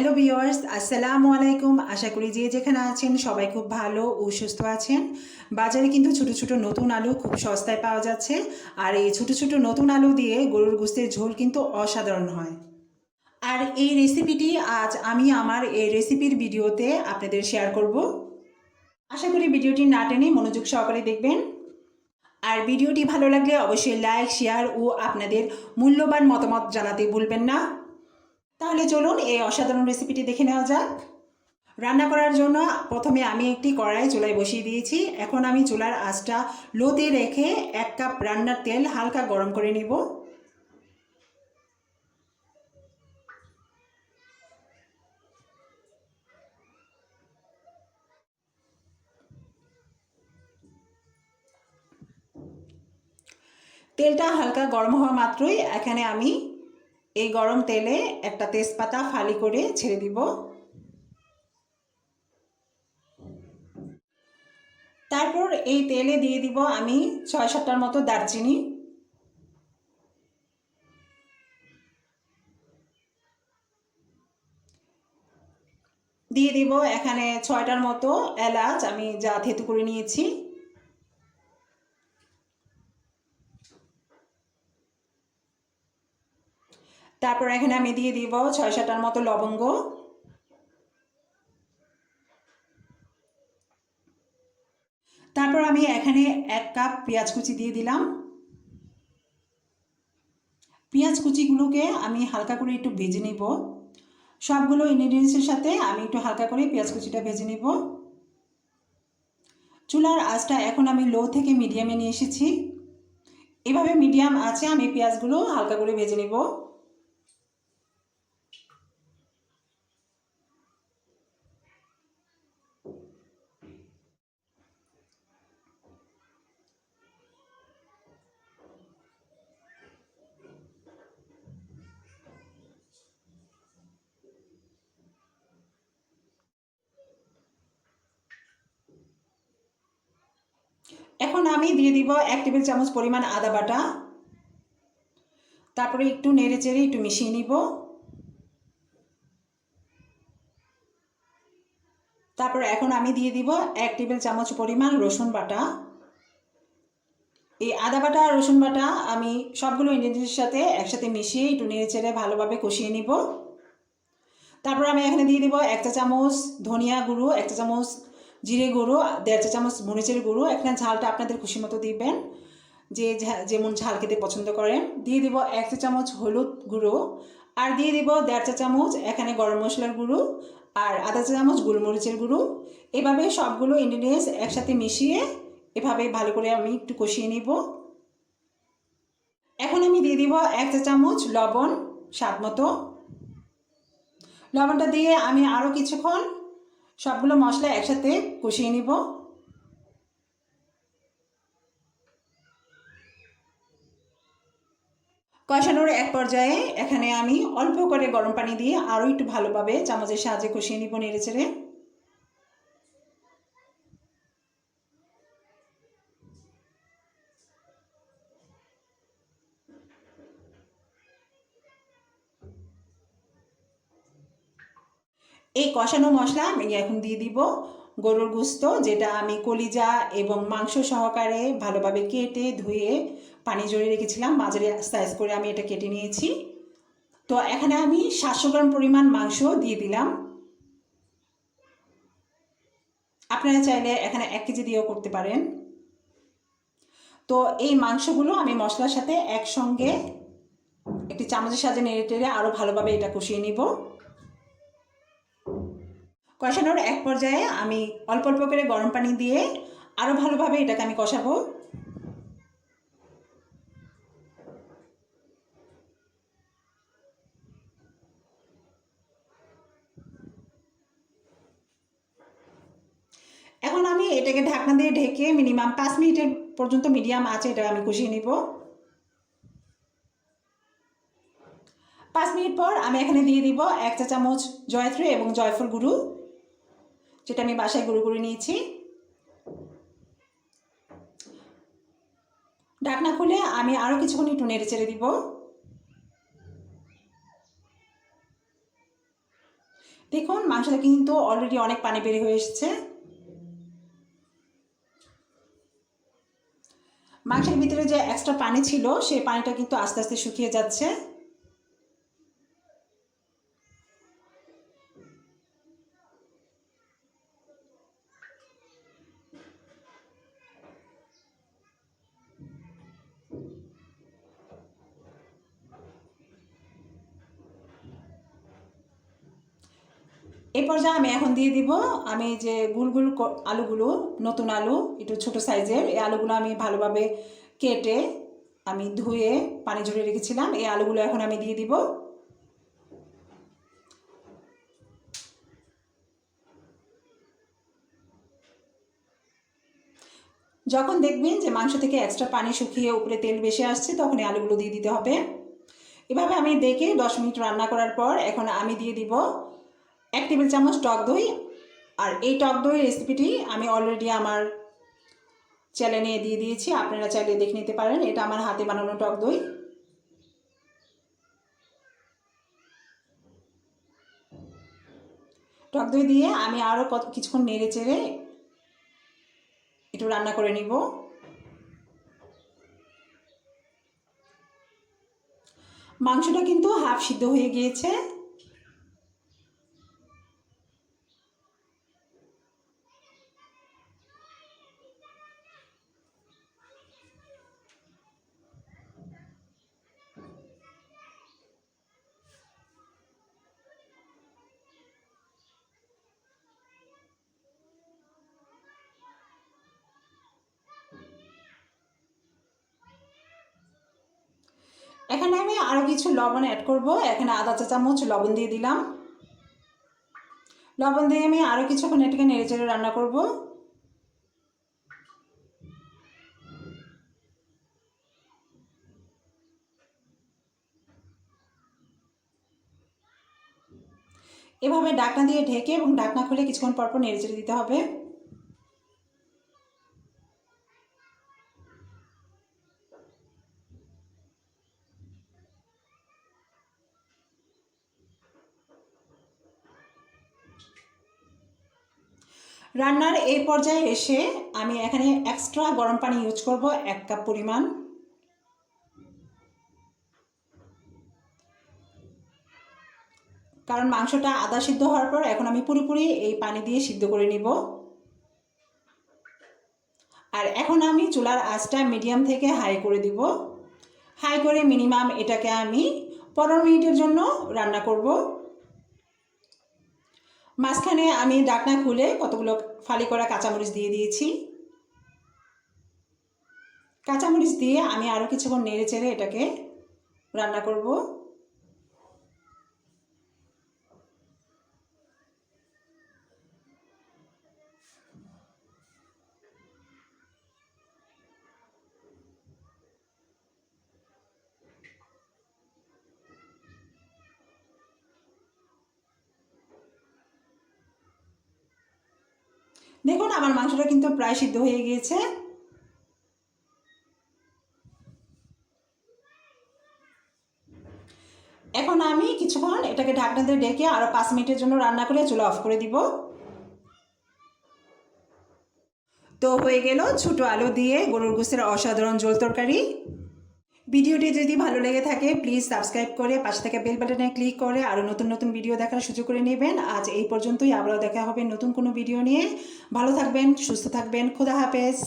Hello viewers আসসালামু আলাইকুম। আশা করি যে যেখানে আছেন সবাই খুব ভালো ও সুস্থ আছেন। বাজারে কিন্তু ছোট ছোট নতুন আলু খুব সস্তায় পাওয়া যাচ্ছে। আর এই ছোট ছোট নতুন আলু দিয়ে গরুর গোস্তের ঝোল কিন্তু অসাধারণ হয়। আর এই রেসিপিটি আজ আমি আমার এই রেসিপির ভিডিওতে আপনাদের শেয়ার করব। আশা করি ভিডিওটি না টেনে মনোযোগ সহকারে দেখবেন। আর ভিডিওটি ভালো লাগলে অবশ্যই লাইক শেয়ার ও আপনাদের মূল্যবান মতামত জানাতে ভুলবেন না। তাহলে চলুন এই অসাধারণ রেসিপিটি দেখে নেওয়া যাক। রান্না করার জন্য প্রথমে আমি একটি কড়াই চুলায় বসিয়ে দিয়েছি। এখন আমি চুলার আঁচটা লোতে রেখে এক কাপ রান্নার তেল হালকা গরম করে নিব। তেলটা হালকা গরম হওয়া মাত্রই এখানে আমি এই গরম তেলে একটা তেজপাতা ফালি করে ছেড়ে দিব। তারপর এই তেলে দিয়ে দিব আমি ছয় সাতটার মতো দারচিনি। দিয়ে দিব এখানে ছয়টার মতো এলাচ, আমি যা থেতু করে নিয়েছি। তারপর এখানে আমি দিয়ে দিব ছয় সাতটার মতো লবঙ্গ। তারপর আমি এখানে এক কাপ পেঁয়াজ কুচি দিয়ে দিলাম। পেঁয়াজ কুচিগুলোকে আমি হালকা করে একটু ভেজে নিব। সবগুলো ইনগ্রিডিয়েন্টসের সাথে আমি একটু হালকা করে পেঁয়াজ কুচিটা ভেজে নিব। চুলার আঁচটা এখন আমি লো থেকে মিডিয়ামে নিয়ে এসেছি। এভাবে মিডিয়াম আছে আমি পেঁয়াজগুলো হালকা করে ভেজে নেব এখন আমি দিয়ে দিব এক টেবিল চামচ পরিমাণ আদা বাটা। তারপরে একটু নেড়ে চেড়ে একটু মিশিয়ে নিব। তারপর এখন আমি দিয়ে দিব এক টেবিল চামচ পরিমাণ রসুন বাটা। এই আদা বাটা আর রসুন বাটা আমি সবগুলো ইনগ্রিডিয়েন্টের সাথে একসাথে মিশিয়ে একটু নেড়ে চেড়ে ভালোভাবে কষিয়ে নিব। তারপর আমি এখানে দিয়ে দিব একটা চামচ ধনিয়া গুঁড়ো একটা চামচ জিরে গুঁড়ো, দেড় চা চামচ মরিচের গুঁড়ো এখানে ঝালটা আপনাদের খুশি মতো দিবেন। যে যেমন ঝাল খেতে পছন্দ করেন। দিয়ে দিব এক চা চামচ হলুদ গুঁড়ো, আর দিয়ে দিব দেড় চা চামচ এখানে গরম মশলার গুঁড়ো, আর আধা চা চামচ গোলমরিচের গুঁড়ো। এভাবে সবগুলো ইনগ্রিডিয়েন্টস একসাথে মিশিয়ে এভাবে ভালো করে আমি একটু কষিয়ে নিব। এখন আমি দিয়ে দিব এক চা চামচ লবণ স্বাদ মতো। লবণটা দিয়ে আমি আরও কিছুক্ষণ সবগুলো মশলা একসাথে কষিয়ে নিব। কষানোর এক পর্যায়ে এখানে আমি অল্প করে গরম পানি দিয়ে আরও একটু ভালোভাবে চামচের সাহায্যে কষিয়ে নিব নেড়ে চেড়ে এই কষানো মশলা আমি এখন দিয়ে দিব গরুর গুস্ত, যেটা আমি কলিজা এবং মাংস সহকারে ভালোভাবে কেটে ধুয়ে পানি জড়িয়ে রেখেছিলাম। মাঝারি সাইজ করে আমি এটা কেটে নিয়েছি। তো এখানে আমি সাতশো গ্রাম পরিমাণ মাংস দিয়ে দিলাম। আপনারা চাইলে এখানে এক কেজি দিয়েও করতে পারেন। তো এই মাংসগুলো আমি মশলার সাথে একসঙ্গে একটি চামচের সাথে নেড়ে টেড়ে আরও ভালোভাবে এটা কষিয়ে নিব। কষানোর এক পর্যায়ে আমি অল্প অল্প করে গরম পানি দিয়ে আরও ভালোভাবে এটাকে আমি কষাবো। এখন আমি এটাকে ঢাকনা দিয়ে ঢেকে মিনিমাম পাঁচ মিনিটের পর্যন্ত মিডিয়াম আছে এটা আমি কষিয়ে নিব। পাঁচ মিনিট পর আমি এখানে দিয়ে দিব এক চা চামচ জয়ত্রী এবং জয়ফল গুঁড়ো। যেটা আমি বাসায় গুঁড়ো করে নিয়েছি। ঢাকনা খুলে আমি আরও কিছুক্ষণ একটু নেড়ে চেড়ে দিব। দেখুন, মাংসটা কিন্তু অলরেডি অনেক পানি বের হয়ে এসেছে। মাংসের ভিতরে যে এক্সট্রা পানি ছিল, সেই পানিটা কিন্তু আস্তে আস্তে শুকিয়ে যাচ্ছে। এই পর্যায়ে আমি এখন দিয়ে দিব, আমি যে গুলগুল আলুগুলো, নতুন আলু, একটু ছোট সাইজের, এই আলুগুলো আমি ভালোভাবে কেটে আমি ধুয়ে পানি ঝরিয়ে রেখেছিলাম, এই আলুগুলো এখন আমি দিয়ে দিব। যখন দেখবেন যে মাংস থেকে এক্সট্রা পানি শুকিয়ে উপরে তেল বেশি আসছে, তখন এই আলুগুলো দিয়ে দিতে হবে। এভাবে আমি দেখে দশ মিনিট রান্না করার পর এখন আমি দিয়ে দিব এক টেবিল চামচ টক দই আর এই টক দই রেসিপিটি আমি অলরেডি আমার চ্যানেলে দিয়ে দিয়েছি। আপনারা চাইলে দেখে নিতে পারেন। এটা আমার হাতে বানানো টক দই। টক দই দিয়ে আমি আরও কত কিছুক্ষণ নেড়ে চেড়ে একটু রান্না করে নিব। মাংসটা কিন্তু হাফ সিদ্ধ হয়ে গিয়েছে। এখানে আমি আরও কিছু লবণ অ্যাড করব। এখানে আধা চা, চামচ, লবণ দিয়ে দিলাম। লবণ দিয়ে আমি আরও কিছুক্ষণ এটাকে নেড়ে চেড়ে রান্না করব। এভাবে ডাকনা দিয়ে ঢেকে এবং ডাকনা খুলে কিছুক্ষণ পর পর নেড়ে চেড়ে দিতে হবে। রান্নার এই পর্যায়ে এসে আমি এখানে এক্সট্রা গরম পানি ইউজ করব এক কাপ পরিমাণ। কারণ মাংসটা আদা সিদ্ধ হওয়ার পর এখন আমি পুরোপুরি এই পানি দিয়ে সিদ্ধ করে নিব। আর এখন আমি চুলার আঁচটা মিডিয়াম থেকে হাই করে দিব। হাই করে মিনিমাম এটাকে আমি পনেরো মিনিটের জন্য রান্না করব। মাঝখানে আমি ডাকনা খুলে কতগুলো ফালি করা কাঁচামরিচ দিয়ে দিয়েছি। কাঁচামরিচ দিয়ে আমি আরও কিছুক্ষণ নেড়ে চেড়ে এটাকে রান্না করব। দেখুন, আমার মাংসটা কিন্তু প্রায় সিদ্ধ হয়ে গিয়েছে। এখন আমি কিছুক্ষণ এটাকে ঢাকনা দিয়ে ডেকে আরও পাঁচ মিনিটের জন্য রান্না করে চুলা অফ করে দিব। তো হয়ে গেল ছোটো আলু দিয়ে গরুর গোস্তের অসাধারণ জোল তরকারি। ভিডিওটি যদি ভালো লেগে থাকে প্লিজ সাবস্ক্রাইব করে পাশে থেকে বেল বাটনে ক্লিক করে আরও নতুন নতুন ভিডিও দেখার সুযোগ করে নেবেন। আজ এই পর্যন্তই, আবারও দেখা হবে নতুন কোনো ভিডিও নিয়ে। ভালো থাকবেন, সুস্থ থাকবেন, খোদা হাফেজ।